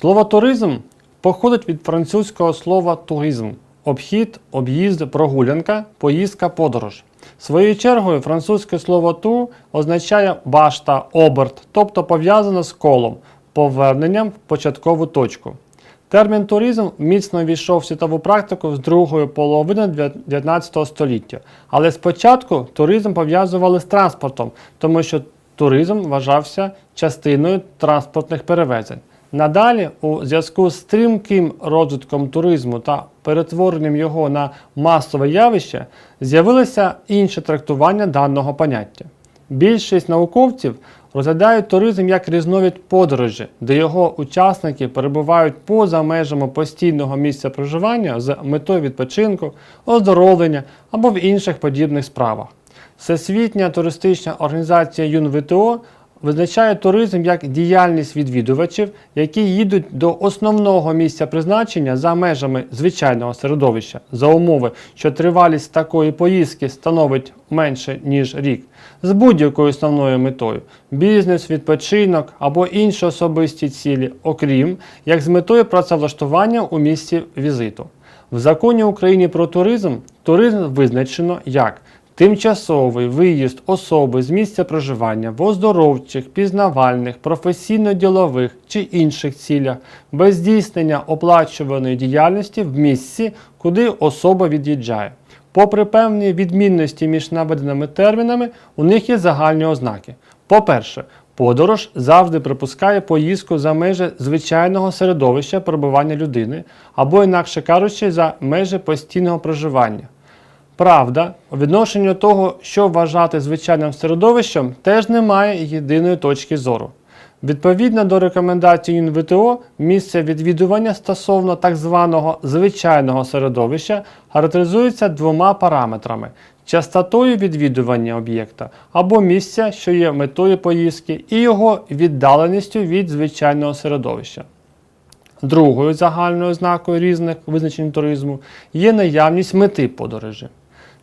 Слово туризм походить від французького слова туризм обхід, об'їзд, прогулянка, поїздка, подорож. Своєю чергою французьке слово тур означає башта, оберт, тобто пов'язано з колом, поверненням в початкову точку. Термін туризм міцно війшов в світову практику з другої половини 19 століття. Але спочатку туризм пов'язували з транспортом, тому що туризм вважався частиною транспортних перевезень. Надалі, у зв'язку з стрімким розвитком туризму та перетворенням його на масове явище, з'явилося інше трактування даного поняття. Більшість науковців розглядають туризм як різновид подорожі, де його учасники перебувають поза межами постійного місця проживання з метою відпочинку, оздоровлення або в інших подібних справах. Всесвітня туристична організація ЮНВТО визначає туризм як діяльність відвідувачів, які їдуть до основного місця призначення за межами звичайного середовища за умови, що тривалість такої поїздки становить менше ніж рік, з будь-якою основною метою бізнес, відпочинок або інші особисті цілі, окрім як з метою працевлаштування у місці візиту. В законі України про туризм туризм визначено як Тимчасовий виїзд особи з місця проживання в оздоровчих, пізнавальних, професійно-ділових чи інших цілях без здійснення оплачуваної діяльності в місці, куди особа від'їжджає. Попри певні відмінності між наведеними термінами, у них є загальні ознаки. По-перше, подорож завжди припускає поїздку за межі звичайного середовища перебування людини, або, інакше кажучи, за межі постійного проживання. Правда, у відношенню того, що вважати звичайним середовищем, теж немає єдиної точки зору. Відповідно до рекомендацій ЮНВТО, місце відвідування стосовно так званого звичайного середовища характеризується двома параметрами: частотою відвідування об'єкта або місця, що є метою поїздки, і його віддаленістю від звичайного середовища. Другою загальною ознакою різних визначень туризму є наявність мети подорожі.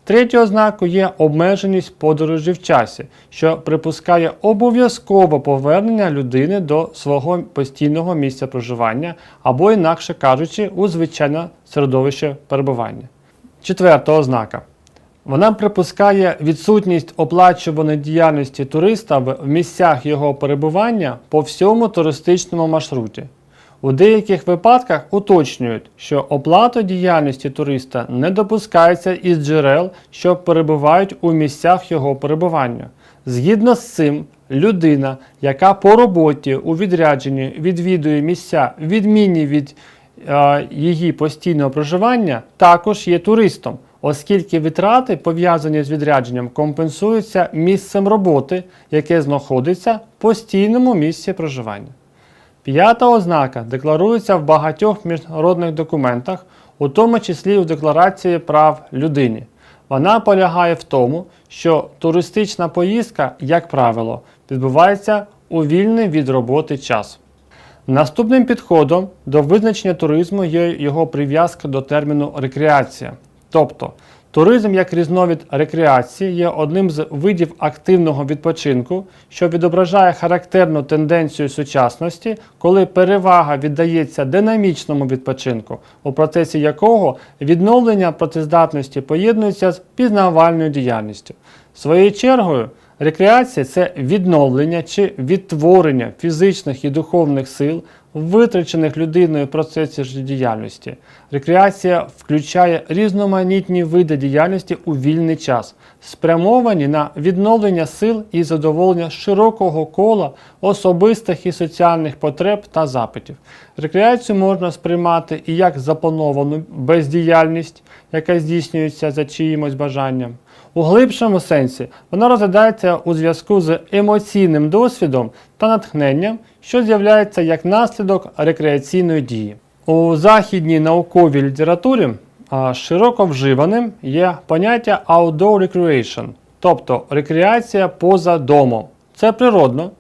Третьою ознакою є обмеженість подорожі в часі, що припускає обов'язкове повернення людини до свого постійного місця проживання або, інакше кажучи, у звичайне середовище перебування. Четверта ознака. Вона припускає відсутність оплачуваної діяльності туриста в місцях його перебування по всьому туристичному маршруті. У деяких випадках уточнюють, що оплата діяльності туриста не допускається із джерел, що перебувають у місцях його перебування. Згідно з цим, людина, яка по роботі у відрядженні відвідує місця, відмінні від е, її постійного проживання, також є туристом, оскільки витрати, пов'язані з відрядженням, компенсуються місцем роботи, яке знаходиться в постійному місці проживання. П'ята ознака декларується в багатьох міжнародних документах, у тому числі у Декларації прав людини. Вона полягає в тому, що туристична поїздка, як правило, відбувається у вільний від роботи час. Наступним підходом до визначення туризму є його прив'язка до терміну рекреація. Тобто Туризм як різновид рекреації є одним з видів активного відпочинку, що відображає характерну тенденцію сучасності, коли перевага віддається динамічному відпочинку, у процесі якого відновлення працездатності поєднується з пізнавальною діяльністю. Своєю чергою, рекреація це відновлення чи відтворення фізичних і духовних сил, витрачених людиною в процесі життєдіяльності. Рекреація включає різноманітні види діяльності у вільний час, спрямовані на відновлення сил і задоволення широкого кола особистих і соціальних потреб та запитів. Рекреацію можна сприймати і як заплановану бездіяльність, яка здійснюється за чиїмось бажанням. У глибшому сенсі вона розглядається у зв'язку з емоційним досвідом та натхненням, що з'являється як наслідок рекреаційної дії. У західній науковій літературі широко вживаним є поняття outdoor recreation, тобто рекреація поза домом. Це природно,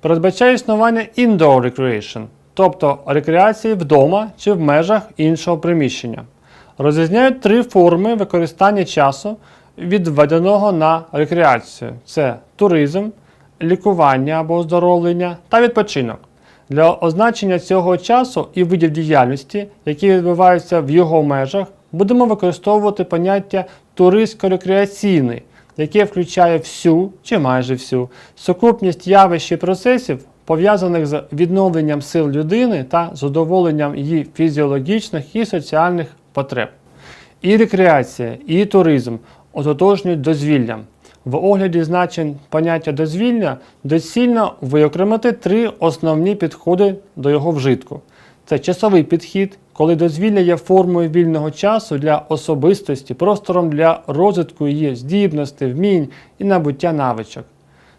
передбачає існування indoor recreation, тобто рекреації вдома чи в межах іншого приміщення. Розрізняють три форми використання часу відведеного на рекреацію: це туризм, лікування або оздоровлення та відпочинок. Для означення цього часу і видів діяльності, які відбуваються в його межах, будемо використовувати поняття туристсько-рекреаційний, яке включає всю чи майже всю сукупність явищ і процесів, пов'язаних з відновленням сил людини та задоволенням її фізіологічних і соціальних потреб. І рекреація, і туризм ототожнюють дозвіллям. В огляді значень поняття дозвілля доцільно виокремити три основні підходи до його вжитку. Це часовий підхід, коли дозвілля є формою вільного часу для особистості, простором для розвитку її здібностей, вмінь і набуття навичок.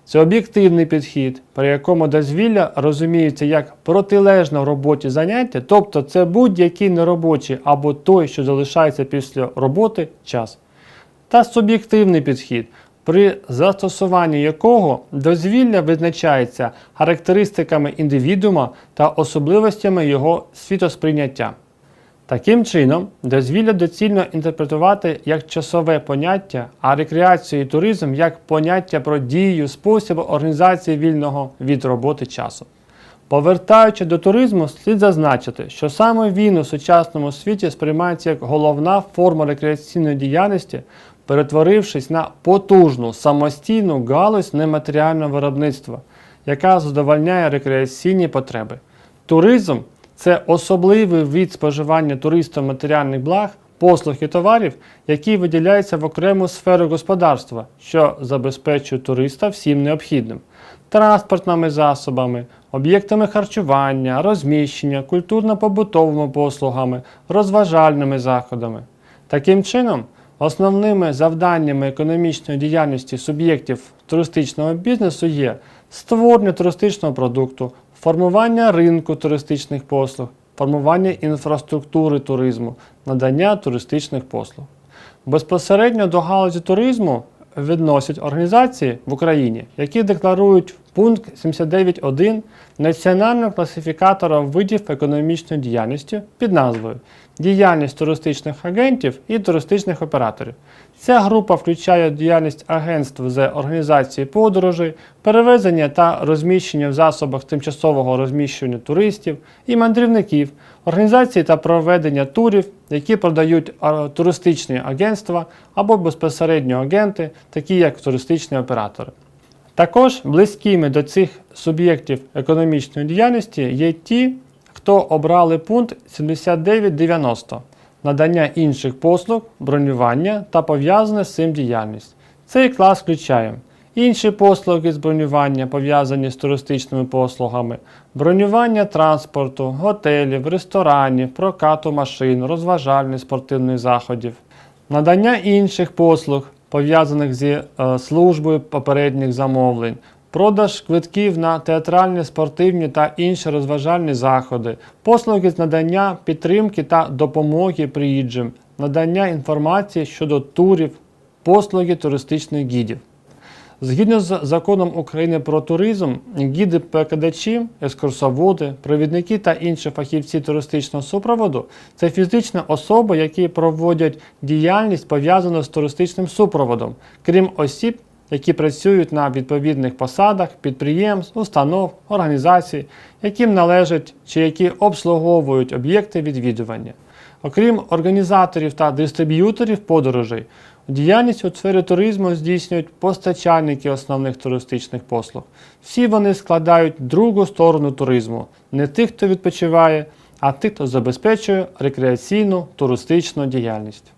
Це об'єктивний підхід, при якому дозвілля розуміється як протилежна в роботі заняття, тобто це будь-який неробочий або той, що залишається після роботи, час. Та суб'єктивний підхід, при застосуванні якого дозвілля визначається характеристиками індивідуума та особливостями його світосприйняття. Таким чином, дозвілля доцільно інтерпретувати як часове поняття, а рекреацію і туризм як поняття про дію, спосіб організації вільного від роботи часу. Повертаючи до туризму, слід зазначити, що саме він у сучасному світі сприймається як головна форма рекреаційної діяльності, перетворившись на потужну самостійну галузь нематеріального виробництва, яка задовольняє рекреаційні потреби. Туризм це особливий від споживання туристом матеріальних благ, послуг і товарів, які виділяються в окрему сферу господарства, що забезпечує туриста всім необхідним транспортними засобами, об'єктами харчування, розміщення, культурно-побутовими послугами, розважальними заходами. Таким чином, основними завданнями економічної діяльності суб'єктів туристичного бізнесу є створення туристичного продукту, формування ринку туристичних послуг, формування інфраструктури туризму, надання туристичних послуг. Безпосередньо до галузі туризму відносять організації в Україні, які декларують пункт 79.1 Національного класифікатора видів економічної діяльності під назвою Діяльність туристичних агентів і туристичних операторів. Ця група включає діяльність агентств з організації подорожей, перевезення та розміщення в засобах тимчасового розміщення туристів і мандрівників, організації та проведення турів, які продають туристичні агентства або безпосередньо агенти, такі як туристичні оператори. Також близькими до цих суб'єктів економічної діяльності є ті, хто обрали пункт 7990 надання інших послуг, бронювання та пов'язане з цим діяльність. Цей клас включає інші послуги з бронювання, пов'язані з туристичними послугами, бронювання транспорту, готелів, ресторанів, прокату машин, розважальних спортивних заходів, надання інших послуг, пов'язаних зі е, службою попередніх замовлень, продаж квитків на театральні, спортивні та інші розважальні заходи, послуги з надання підтримки та допомоги приїжджим, надання інформації щодо турів, послуги туристичних гідів. Згідно з законом України про туризм, гіди перекладачі, екскурсоводи, провідники та інші фахівці туристичного супроводу це фізичні особи, які проводять діяльність пов'язану з туристичним супроводом, крім осіб, які працюють на відповідних посадах, підприємств, установ, організацій, яким належать чи які обслуговують об'єкти відвідування. Окрім організаторів та дистриб'юторів подорожей, діяльність у сфері туризму здійснюють постачальники основних туристичних послуг. Всі вони складають другу сторону туризму, не тих, хто відпочиває, а тих, хто забезпечує рекреаційну туристичну діяльність.